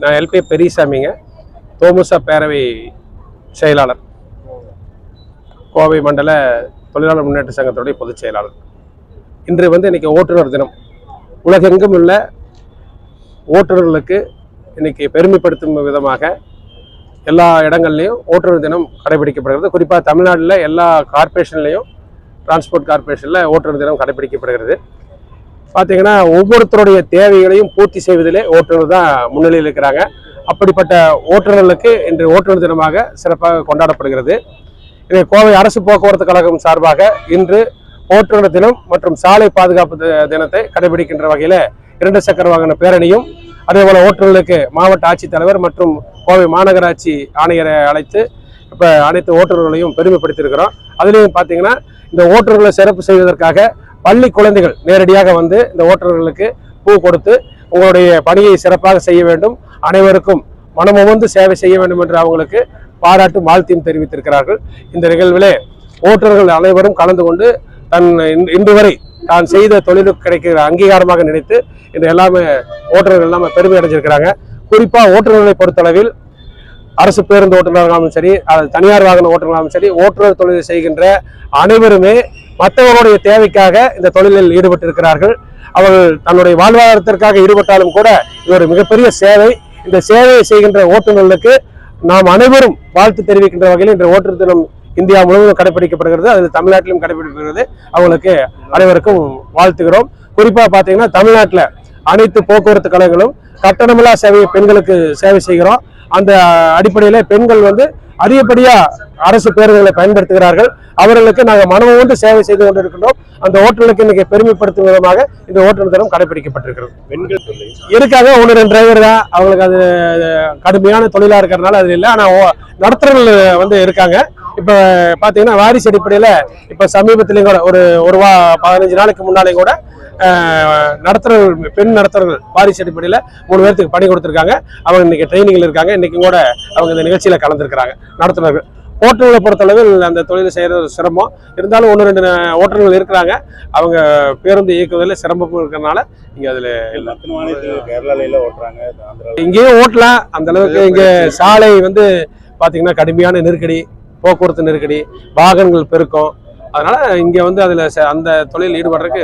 நான் எல்பி பெரியசாமிங்க. தோமுசா பேரவை செயலாளர். கோவை மண்டல தொழிலாளர் முன்னேற்ற சங்கத்துடைய பொதுச் செயலாளர். இன்று வந்து இன்றைக்கி ஓட்டுநர் தினம். உலகெங்கும் உள்ள ஓட்டுநர்களுக்கு இன்றைக்கி பெருமைப்படுத்தும் விதமாக எல்லா இடங்கள்லையும் ஓட்டுநர் தினம் கடைபிடிக்கப்படுகிறது. குறிப்பாக தமிழ்நாட்டில் எல்லா கார்ப்பரேஷன்லேயும் டிரான்ஸ்போர்ட் கார்ப்பரேஷனில் ஓட்டுநர் தினம் கடைபிடிக்கப்படுகிறது. பார்த்தீங்கன்னா ஒவ்வொருத்தருடைய தேவைகளையும் பூர்த்தி செய்வதிலே ஓட்டுநர் தான் முன்னிலையில் இருக்கிறாங்க. அப்படிப்பட்ட ஓட்டுநர்களுக்கு இன்று ஓட்டுநர் தினமாக சிறப்பாக கொண்டாடப்படுகிறது. இது கோவை அரசு போக்குவரத்து கழகம் சார்பாக இன்று ஓட்டுநர் தினம் மற்றும் சாலை பாதுகாப்பு தினத்தை கடைபிடிக்கின்ற வகையில் இரண்டு சக்கர வாகன பேரணியும் அதே போல ஓட்டுநர்களுக்கு மாவட்ட ஆட்சித்தலைவர் மற்றும் கோவை மாநகராட்சி ஆணையரை அழைத்து இப்போ அனைத்து ஓட்டுநர்களையும் பெருமைப்படுத்தியிருக்கிறோம். அதுலேயும் பார்த்தீங்கன்னா இந்த ஓட்டுநர்களை சிறப்பு செய்வதற்காக பள்ளி குழந்தைகள் நேரடியாக வந்து இந்த ஓட்டுநர்களுக்கு பூ கொடுத்து உங்களுடைய பணியை சிறப்பாக செய்ய வேண்டும். அனைவருக்கும் மனமுவந்து சேவை செய்ய வேண்டும் என்று அவங்களுக்கு பாராட்டும் வாழ்த்தியும் தெரிவித்திருக்கிறார்கள். இந்த நிகழ்விலே ஓட்டுநர்கள் அனைவரும் கலந்து கொண்டு தன் இன்று வரை தான் செய்த தொழிலுக்கு கிடைக்கிற அங்கீகாரமாக நினைத்து இந்த எல்லாமே ஓட்டுநர்கள் எல்லாமே பெருமை அடைஞ்சிருக்கிறாங்க. குறிப்பாக ஓட்டுநர்களை பொறுத்தளவில் அரசு பேருந்து ஓட்டுநர்களாலும் சரி அல்லது தனியார் வாகன ஓட்டுநர்களாலும் சரி ஓட்டுநர் தொழிலை செய்கின்ற அனைவருமே மற்றவர்களுடைய தேவைக்காக இந்த தொழிலில் ஈடுபட்டிருக்கிறார்கள். அவர்கள் தன்னுடைய வாழ்வாதாரத்திற்காக ஈடுபட்டாலும் கூட இது ஒரு மிகப்பெரிய சேவை. இந்த சேவையை செய்கின்ற ஓட்டுநர்களுக்கு நாம் அனைவரும் வாழ்த்து தெரிவிக்கின்ற வகையில் இந்த ஓட்டுநர் தினம் இந்தியா முழுவதும் கடைபிடிக்கப்படுகிறது. அதில் தமிழ்நாட்டிலும் கடைபிடிக்கப்படுகிறது. அவங்களுக்கு அனைவருக்கும் வாழ்த்துகிறோம். குறிப்பாக பார்த்தீங்கன்னா தமிழ்நாட்டில் அனைத்து போக்குவரத்து கழகங்களும் கட்டணமில்லா சேவையை பெண்களுக்கு சேவை செய்கிறோம். அந்த அடிப்படையில் பெண்கள் வந்து அதிகப்படியா அரசு பேருந்துகளை பயன்படுத்துகிறார்கள். அவர்களுக்கு நாங்கள் மனமும் சேவை செய்து கொண்டிருக்கின்றோம். அந்த ஓட்டுநருக்கு இன்னைக்கு பெருமைப்படுத்தும் விதமாக இந்த ஓட்டுநர் தினம் கடைபிடிக்கப்பட்டிருக்கிறது. பெண்கள் இருக்காங்க ஒன்று ரெண்டு டிரைவர் தான்? அவங்களுக்கு அது கடுமையான தொழிலா இருக்கிறதுனால அது இல்லை. ஆனால் நடத்துறவர்கள் வந்து இருக்காங்க. இப்போ பார்த்தீங்கன்னா வாரிசு அடிப்படையில் இப்போ சமீபத்திலையும் கூட ஒரு ஒரு வா பதினஞ்சு நாளைக்கு முன்னாலே கூட நடத்துறவர்கள் பெண் நடத்துறவர்கள் வாரிசு அடிப்படையில் மூணு பேர்த்துக்கு பணி கொடுத்துருக்காங்க. அவங்க இன்னைக்கு ட்ரைனிங்கில் இருக்காங்க. இன்னைக்கு கூட அவங்க இந்த நிகழ்ச்சியில் கலந்துருக்கிறாங்க. நடத்துனர்கள். ஓட்டுநர்களை பொறுத்தளவில் அந்த தொழிலை செய்கிறது சிரமம். இருந்தாலும் ஒன்று ரெண்டு ஓட்டுநர்கள் இருக்கிறாங்க. அவங்க பேருந்து இயக்குவதில் சிரமம் இருக்கிறதுனால இங்கே அதில் இல்லை மற்ற மாநிலத்தில் கேரளால ஓட்டுறாங்க. இங்கேயும் ஓட்டலாம் அந்த அளவுக்கு இங்க சாலை வந்து பாத்தீங்கன்னா கடுமையான நெருக்கடி போக்குவரத்து நெருக்கடி வாகனங்கள் பெருக்கம். அதனால இங்க வந்து அதுல அந்த தொழில் ஈடுபடுறதுக்கு